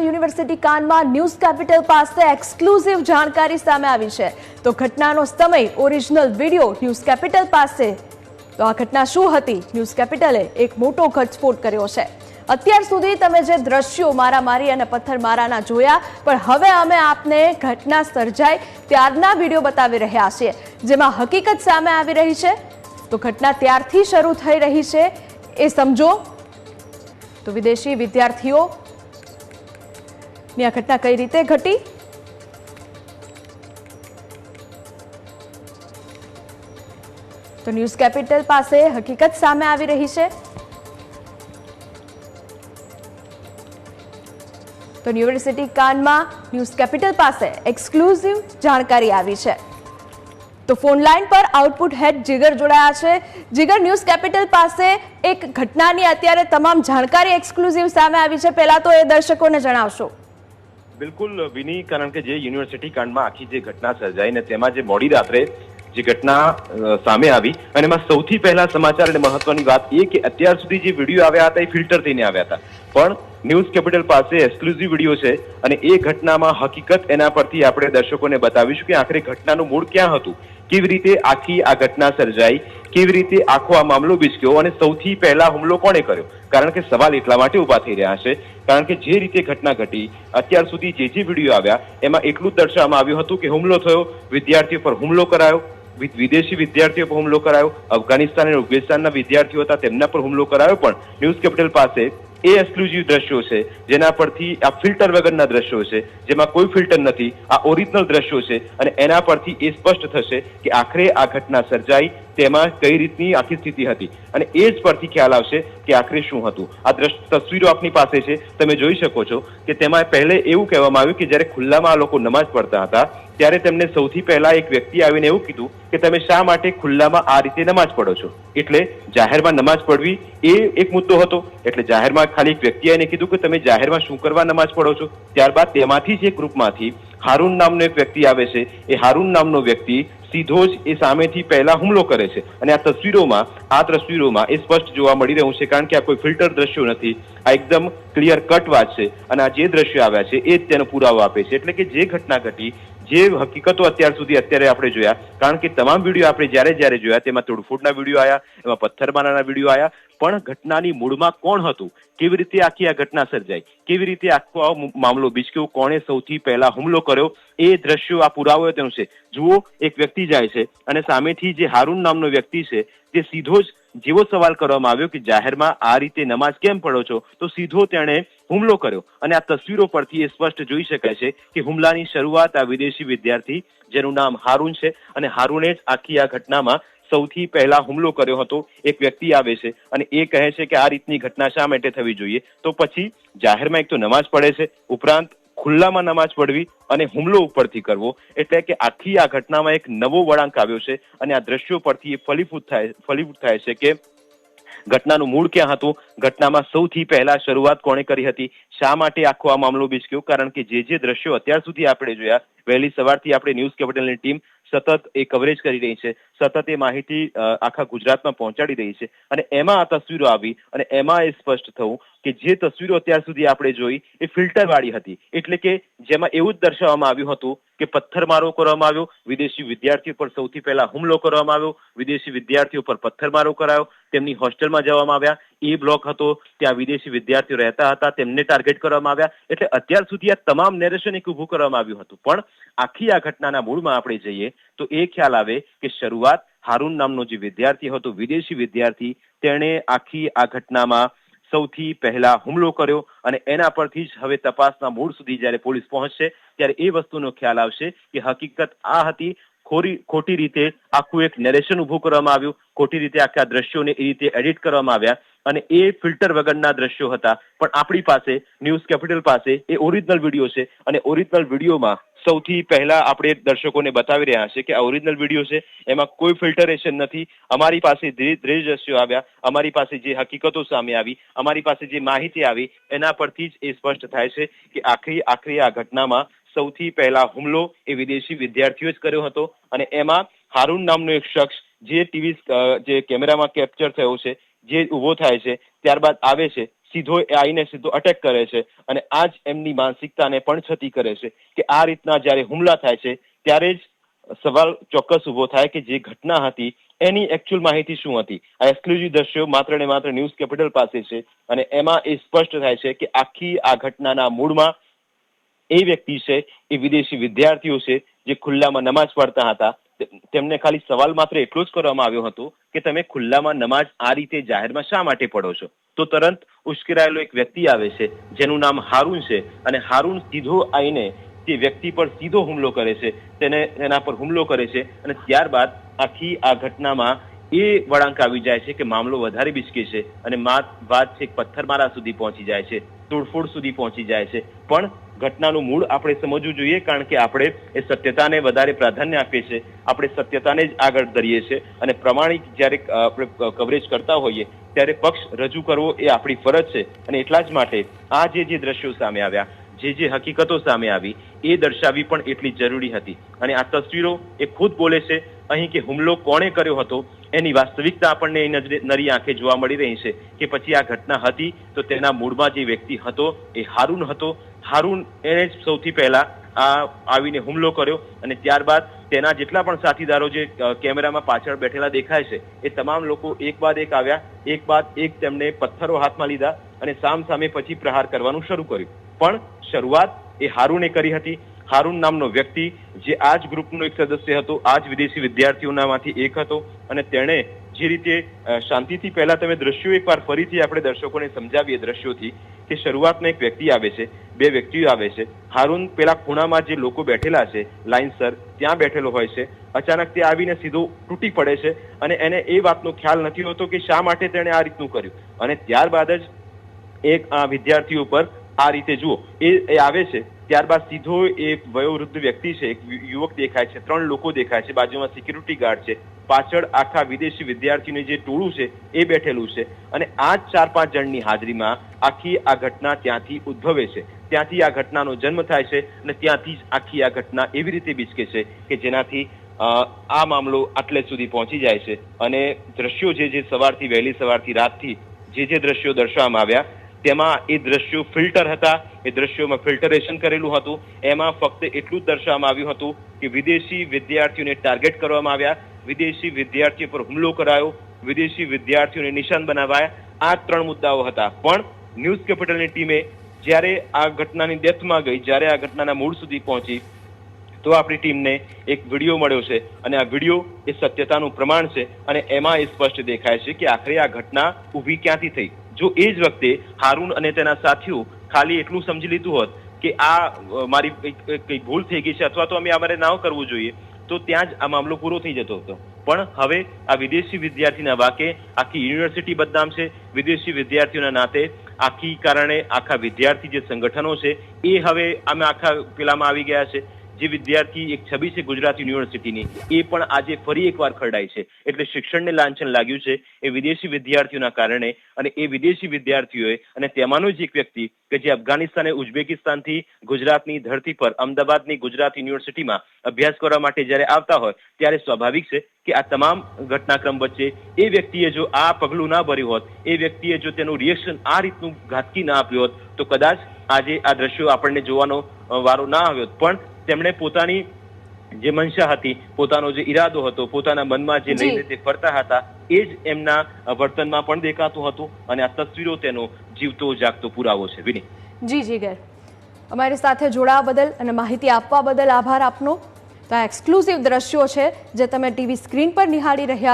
University કાંડમાં news capital પાસે exclusive જાણકારી સામે આવી છે. તો ઘટનાનો સમય ઓરિજિનલ વીડિયો ન્યૂઝ કેપિટલ પાસે. તો આ ઘટના શું હતી? ન્યૂઝ કેપિટલે એક મોટો ઘટસ્ફોટ કર્યો છે. અત્યાર સુધી તમે જે દ્રશ્યો મારામારી અને પથ્થરમારાના જોયા, પણ હવે અમે આપને ઘટના સર્જાય ત્યારના વીડિયો બતાવી રહ્યા છીએ, જેમાં હકીકત સામે આવી રહી છે. તો ઘટના ત્યારથી શરૂ થઈ રહી છે. એ સમજો. તો વિદેશી વિદ્યાર્થીઓ ની આ ઘટના કઈ રીતે ઘટી? તો ન્યૂઝ કેપિટલ પાસે હકીકત સામે આવી રહી છે. તો યુનિવર્સિટી કાનમાં ન્યૂઝ કેપિટલ પાસે એક્સક્લુઝિવ જાણકારી આવી છે. તો ફોન લાઈન પર આઉટપુટ હેડ જીગર જોડાયા છે. જીગર ન્યૂઝ કેપિટલ પાસે એક ઘટનાની અત્યારે તમામ જાણકારી એક્સક્લુઝિવ સામે આવી છે. પહેલા તો એ દર્શકોને જણાવશો. બિલકુલ વિની કારણ કે જે યુનિવર્સિટી કાંડમાં આખી જે ઘટના સર્જાઈ ને તેમાં જે મોડી રાત્રે જે ઘટના સામે આવી અને એમાં સૌથી પહેલા સમાચાર અને મહત્વની વાત એ કે અત્યાર સુધી જે વીડિયો આવ્યા હતા એ ફિલ્ટર થઈને આવ્યા હતા. પણ ન્યૂઝ કેપિટલ પાસે એક્સક્લુઝિવ વીડિયો છે અને એ ઘટનામાં હકીકત એના પરથી આપણે દર્શકોને બતાવીશું કે આખરે ઘટનાનું મૂળ ક્યાં હતું. કેવી રીતે આખી આ ઘટના સર્જાઈ, કેવી રીતે આખો આ મામલો બિચક્યો અને સૌથી પહેલા હુમલો કોણે કર્યો? કારણ કે સવાલ એટલા માટે ઊભા થઈ રહ્યા છે, કારણ કે જે રીતે ઘટના ઘટી, અત્યાર સુધી જે જે વીડિયો આવ્યા, એમાં એટલું જ દર્શાવવામાં આવ્યું હતું કે હુમલો થયો, વિદ્યાર્થીઓ પર હુમલો કરાયો વિદેશી વિદ્યાર્થીઓ પર હુમલો કરાયો, અફઘાનિસ્તાન અને ઉઝબેકિસ્તાનના વિદ્યાર્થીઓ હતા તેમના પર હુમલો કરાયો પણ. ન્યૂઝ કેપિટલ પાસે એ એક્સક્લુઝિવ દ્રશ્યો છે, જેના પરથી આ ફિલ્ટર વગરના દ્રશ્યો છે, જેમાં કોઈ ફિલ્ટર નથી, આ ઓરિજિનલ દ્રશ્યો છે અને એના પરથી એ સ્પષ્ટ થશે કે આખરે આ ઘટના સર્જાઈ, તેમાં કઈ રીતની આખી સ્થિતિ હતી. અને એ જ પરથી ખ્યાલ આવશે કે આખરે શું હતું. આ દ્રશ્ય, તસવીરો આપની પાસે છે. તમે જોઈ શકો છો કે તેમાં પહેલે એવું કહેવામાં આવ્યું કે જ્યારે ખુલ્લામાં આ લોકો નમાઝ પડતા હતા ત્યારે તેમને સૌથી પહેલા એક વ્યક્તિ આવીને એવું કીધું કે તમે શા માટે ખુલ્લામાં આ રીતે નમાઝ પડો છો? એટલે જાહેરમાં નમાઝ પડવી એ એક મુદ્દો હતો. એટલે જાહેરમાં ખાલી એક વ્યક્તિ આવીને કીધું કે તમે જાહેરમાં શું કરવા નમાજ પડો છો? ત્યારબાદ તેમાંથી જ એક ગ્રુપમાંથી હારૂન નામનો એક વ્યક્તિ આવે છે. એ હારૂન નામનો વ્યક્તિ સીધો જ એ સામેથી પહેલા હુમલો કરે છે. અને આ તસવીરોમાં આ તસવીરોમાં એ સ્પષ્ટ જોવા મળી રહ્યું છે કારણ કે આ કોઈ ફિલ્ટર દ્રશ્યો નથી. આ એકદમ ક્લિયર કટ વાત છે. અને આ જે દ્રશ્યો આવ્યા છે એ જ તેનો પુરાવો આપે છે. એટલે કે જે ઘટના ઘટી જે હકીકતો અત્યાર સુધી અત્યારે આપણે જોયા, કારણ કે તમામ વીડિયો આપણે જ્યારે જ્યારે જોયા, તેમાં તોડફોડના વીડિયો આવ્યા એમાં પથ્થરમારાના વીડિયો આવ્યા પણ ઘટનાની મૂળમાં કોણ હતું? કેવી રીતે આખી આ ઘટના સર્જાઈ? કેવી રીતે આખો આ મામલો બીચક્યો કોણે સૌથી પહેલા હુમલો કર્યો? એ દ્રશ્યો આ પુરાવો તેનું છે. જુઓ, એક વ્યક્તિ જાય છે અને સામેથી જે હારૂન નામનો વ્યક્તિ છે, તે સીધો જ જેવો સવાલ કરવામાં આવ્યો કે જાહેરમાં આ રીતે નમાઝ કેમ પડો છો, તો સીધો તેણે હુમલો કર્યો. અને આ તસવીરો પરથી એ સ્પષ્ટ જોઈ શકાય છે કે હુમલાની શરૂઆત આ વિદેશી વિદ્યાર્થી, જેનું નામ હારૂન છે, અને હારૂને જ આખી આ ઘટનામાં સૌથી પહેલા હુમલો કર્યો હતો. એક વ્યક્તિ આવે છે અને એ કહે છે કે આ રીતની ઘટના શા માટે થવી જોઈએ? તો પછી જાહેરમાં એક તો નમાઝ પડે છે, ઉપરાંત ખુલ્લામાં નમાજ પડવી અને હુમલો ઉપરથી કરવો એટલે કે આખી આ ઘટનામાં એક નવો વળાંક આવ્યો છે અને આ દ્રશ્યો પરથી એ ફલીભૂત થાય ફલીભૂત થાય છે કે ઘટનાનું મૂળ ક્યાં હતું? ઘટનામાં સૌથી પહેલા શરૂઆત કોણે કરી હતી? શા માટે આખો આ મામલો બીચક્યો કારણ કે જે જે દ્રશ્યો અત્યાર સુધી આપણે જોયા, વહેલી સવારથી આપણે ન્યૂઝ કેપિટલની ટીમ સતત એ કવરેજ કરી રહી છે, સતત એ માહિતી આખા ગુજરાતમાં પહોંચાડી રહી છે અને એમાં આ તસવીરો આવી અને એમાં એ સ્પષ્ટ થયું કે જે તસવીરો અત્યાર સુધી આપણે જોઈ એ ફિલ્ટર વાળી હતી. એટલે કે જેમાં એવું જ દર્શાવવામાં આવ્યું હતું કે પથ્થરમારો કરવામાં આવ્યો. વિદેશી વિદ્યાર્થીઓ પર સૌથી પહેલા હુમલો કરવામાં આવ્યો. વિદેશી વિદ્યાર્થીઓ પર પથ્થરમારો કરાયો. તેમની હોસ્ટેલમાં જવામાં આવ્યા. એ બ્લોક હતો ત્યાં વિદેશી વિદ્યાર્થીઓ રહેતા હતા. તેમને ટાર્ગેટ કરવામાં આવ્યા. એટલે અત્યાર સુધી આ તમામ નેરેશન એક ઊભું કરવામાં આવ્યું હતું. પણ આખી આ ઘટનાના મૂળમાં આપણે જઈએ તો એ ખ્યાલ આવે કે શરૂઆત હારૂન નામનો જે વિદ્યાર્થી હતો, વિદેશી વિદ્યાર્થી, તેણે આખી આ ઘટનામાં સૌથી પહેલા હુમલો કર્યો અને એના પરથી જ હવે તપાસના મૂળ સુધી જ્યારે પોલીસ પહોંચશે ત્યારે એ વસ્તુનો ખ્યાલ આવશે કે હકીકત આ હતી ખોરી, ખોટી રીતે આખું એક નેરેશન ઊભું કરવામાં આવ્યું. ખોટી રીતે આખા દ્રશ્યોને એ રીતે એડિટ કરવામાં આવ્યા અને એ ફિલ્ટર વગરના દ્રશ્યો હતા. પણ આપણી પાસે ન્યૂઝ કેપિટલ પાસે એ ઓરિજિનલ વીડિયો છે અને ઓરિજિનલ વિડીયોમાં સૌથી પહેલા આપણે દર્શકોને બતાવી રહ્યા છે કે આ ઓરિજિનલ વીડિયો છે. એમાં કોઈ ફિલ્ટરેશન નથી. અમારી પાસે ધીરે દ્રશ્યો આવ્યા. અમારી પાસે જે હકીકતો સામે આવી, અમારી પાસે જે માહિતી આવી, એના પરથી જ એ સ્પષ્ટ થાય છે કે આખરી આખરી આ ઘટનામાં સૌથી પહેલા હુમલો એ વિદેશી વિદ્યાર્થીઓ જ કર્યો હતો અને એમાં હારૂન નામનો એક શખ્સ જે ટીવી જે કેમેરામાં કેપ્ચર થયો છે, જે ઊભો થાય છે, ત્યારબાદ આવે છે, સીધો આવીને સીધો અટેક કરે છે અને આ જ એમની માનસિકતાને પણ છતી કરે છે કે આ રીતના જ્યારે હુમલા થાય છે, ત્યારે જ સવાલ ચોક્કસ ઊભો થાય કે જે ઘટના હતી એની એકચ્યુઅલ માહિતી શું હતી? આ એક્સક્લુઝિવ દ્રશ્યો માત્ર ને માત્ર ન્યૂઝ કેપિટલ પાસે છે અને એમાં એ સ્પષ્ટ થાય છે કે આખી આ ઘટનાના મૂળમાં એ વ્યક્તિ છે, એ વિદેશી વિદ્યાર્થીઓ છે, જે ખુલ્લામાં નમાજ પઢતા હતા તેમને ખાલી સવાલ માત્ર એટલો જ કરવામાં આવ્યો હતો કે તમે ખુલ્લામાં નમાજ આ રીતે જાહેરમાં શા માટે પઢો છો? તો તરત ઉશ્કેરાયેલો એક વ્યક્તિ આવે છે, જેનું નામ હારૂન છે અને હારૂન સીધો આવીને તે વ્યક્તિ પર સીધો હુમલો કરે છે, તેને, તેના પર હુમલો કરે છે અને ત્યારબાદ આખી આ ઘટનામાં એ વળાંક આવી જાય છે કે મામલો વધારે બિચકે છે અને વાત છે પથ્થરમારા સુધી પહોંચી જાય છે. તોડફોડ સુધી પહોંચી જાય છે. પણ ઘટનાનું મૂળ આપણે સમજવું જોઈએ કારણ કે આપણે એ સત્યતાને વધારે પ્રાધાન્ય આપીએ છીએ. આપણે સત્યતાને જ આગળ ધરીએ છીએ અને પ્રમાણિક જ્યારે આપણે કવરેજ કરતા હોઈએ ત્યારે પક્ષ રજૂ કરવો એ આપણી ફરજ છે અને એટલા જ માટે આ જે જે દ્રશ્યો સામે આવ્યા, જે જે હકીકતો સામે આવી, એ દર્શાવવી પણ એટલી જરૂરી હતી. અને આ તસવીરો એ ખુદ બોલે છે, અહીં કે હુમલો કોણે કર્યો હતો એની વાસ્તવિકતા આપણને નજરે નરી આંખે જોવા મળી રહી છે કે પછી આ ઘટના હતી તો તેના મૂળમાં જે વ્યક્તિ હતો એ હારૂન હતો. હારૂન એને જ સૌથી પહેલા આ આવીને હુમલો કર્યો અને ત્યારબાદ તેના જેટલા પણ સાથીદારો જે કેમેરામાં પાછળ બેઠેલા દેખાય છે, એ તમામ લોકો એક બાદ એક આવ્યા. એક બાદ એક તેમને પથ્થરો હાથમાં લીધા અને સામ સામે પછી પ્રહાર કરવાનું શરૂ કર્યું. પણ શરૂઆત એ હારૂને કરી હતી. હારૂન નામનો વ્યક્તિ જે આ જ ગ્રુપનો એક સદસ્ય હતો આ જ વિદેશી વિદ્યાર્થીઓનામાંથી એક હતો અને તેણે જે રીતે શાંતિથી પહેલા તમે દ્રશ્યો એકવાર ફરીથી આપણે દર્શકોને સમજાવીએ દ્રશ્યોથી કે શરૂઆતમાં એક વ્યક્તિ આવે છે, બે વ્યક્તિઓ આવે છે. હારૂન પેલા ખૂણામાં જે લોકો બેઠેલા છે લાઇનસર ત્યાં બેઠેલો હોય છે. અચાનક તે આવીને સીધો તૂટી પડે છે અને એને એ વાતનો ખ્યાલ નથી હોતો કે શા માટે તેણે આ રીતનું કર્યું. અને ત્યારબાદ જ એક, આ વિદ્યાર્થીઓ પર આ રીતે જુઓ, એ એ આવે છે. ત્યારબાદ સીધો એ વયોવૃદ્ધ વ્યક્તિ છે, એક યુવક દેખાય છે, ત્રણ લોકો દેખાય છે, બાજુમાં સિક્યુરિટી ગાર્ડ છે, પાછળ આખા વિદેશી વિદ્યાર્થીઓનું જે ટોળું છે એ બેઠેલું છે અને આ ચાર પાંચ જણની હાજરીમાં આખી આ ઘટના ત્યાંથી ઉદ્ભવે છે. ત્યાંથી આ ઘટનાનો જન્મ થાય છે અને ત્યાંથી જ આખી આ ઘટના એવી રીતે બીચકે છે કે જેનાથી આ મામલો આટલે સુધી પહોંચી જાય છે. અને દ્રશ્યો જે જે સવારથી વહેલી સવારથી રાતથી જે જે દ્રશ્યો દર્શાવવામાં આવ્યા તેમાં એ દ્રશ્યો ફિલ્ટર હતા. એ દ્રશ્યોમાં ફિલ્ટરેશન કરેલું હતું. એમાં ફક્ત એટલું જ દર્શાવવામાં આવ્યું હતું કે વિદેશી વિદ્યાર્થીઓને ટાર્ગેટ કરવામાં આવ્યા. વિદેશી વિદ્યાર્થીઓ પર હુમલો કરાયો. વિદેશી વિદ્યાર્થીઓને નિશાન બનાવાયા. આ ત્રણ મુદ્દાઓ હતા. પણ ન્યૂઝ કેપિટલની ટીમે જ્યારે આ ઘટનાની ડેથમાં ગઈ, જ્યારે આ ઘટનાના મૂળ સુધી પહોંચી, તો આપણી ટીમને એક વીડિયો મળ્યો છે. અને આ વીડિયો એ સત્યતાનું પ્રમાણ છે અને એમાં એ સ્પષ્ટ દેખાય છે કે આખરે આ ઘટના ઊભી ક્યાંથી થઈ? જો એ જ વખતે હારૂન અને તેના સાથીઓ ખાલી એટલું સમજી લીધું હોત કે આ મારી કંઈક ભૂલ થઈ ગઈ છે અથવા તો અમે અમારે ના કરવું જોઈએ, તો ત્યાં જ આ મામલો પૂરો થઈ જતો હતો. પણ હવે આ વિદેશી વિદ્યાર્થીના વાકે આખી યુનિવર્સિટી બદનામ છે. વિદેશી વિદ્યાર્થીઓના નાતે આખી કારણે આખા વિદ્યાર્થી જે સંગઠનો છે, એ હવે અમે આખા પેલામાં આવી ગયા છે. જે વિદ્યાર્થી એક છબી છે ગુજરાત યુનિવર્સિટીની, એ પણ આજે ફરી એકવાર ખરડાય છે એટલે શિક્ષણને લાંછન લાગ્યું છે એ વિદેશી વિદ્યાર્થીઓના કારણે અને એ વિદેશી વિદ્યાર્થીઓએ અને તેમાંનો જ એક વ્યક્તિ કે જે અફઘાનિસ્તાન અને ઉઝબેકિસ્તાનથી ગુજરાતની ધરતી પર, અમદાવાદની ગુજરાત યુનિવર્સિટીમાં અભ્યાસ કરવા માટે જ્યારે આવતા હોય, ત્યારે સ્વાભાવિક છે કે આ તમામ ઘટનાક્રમ વચ્ચે એ વ્યક્તિએ જો આ પગલું ના ભર્યું હોત, એ વ્યક્તિએ જો તેનું રિએક્શન આ રીતનું ઘાતકી ના આપ્યું હોત, તો કદાચ આજે આ દ્રશ્યો આપણને જોવાનો વારો ના આવ્યો. પણ તેમણે પોતાની જે મનસા હતી પોતાનો જે ઈરાદો હતો પોતાના મનમાં જે લઈને તે ફરતા હતા એ જ એમના વર્તનમાં પણ દેખાતું હતું અને આ તસવીરો તેનો જીવતો જાગતો પુરાવો છે. વિની જી જી ગેર અમારી સાથે જોડાવા બદલ અને માહિતી આપવા બદલ આભાર આપનો. તો આ એક્સક્લુઝિવ દ્રશ્યો છે જે તમે ટીવી સ્ક્રીન પર નિહાળી રહ્યા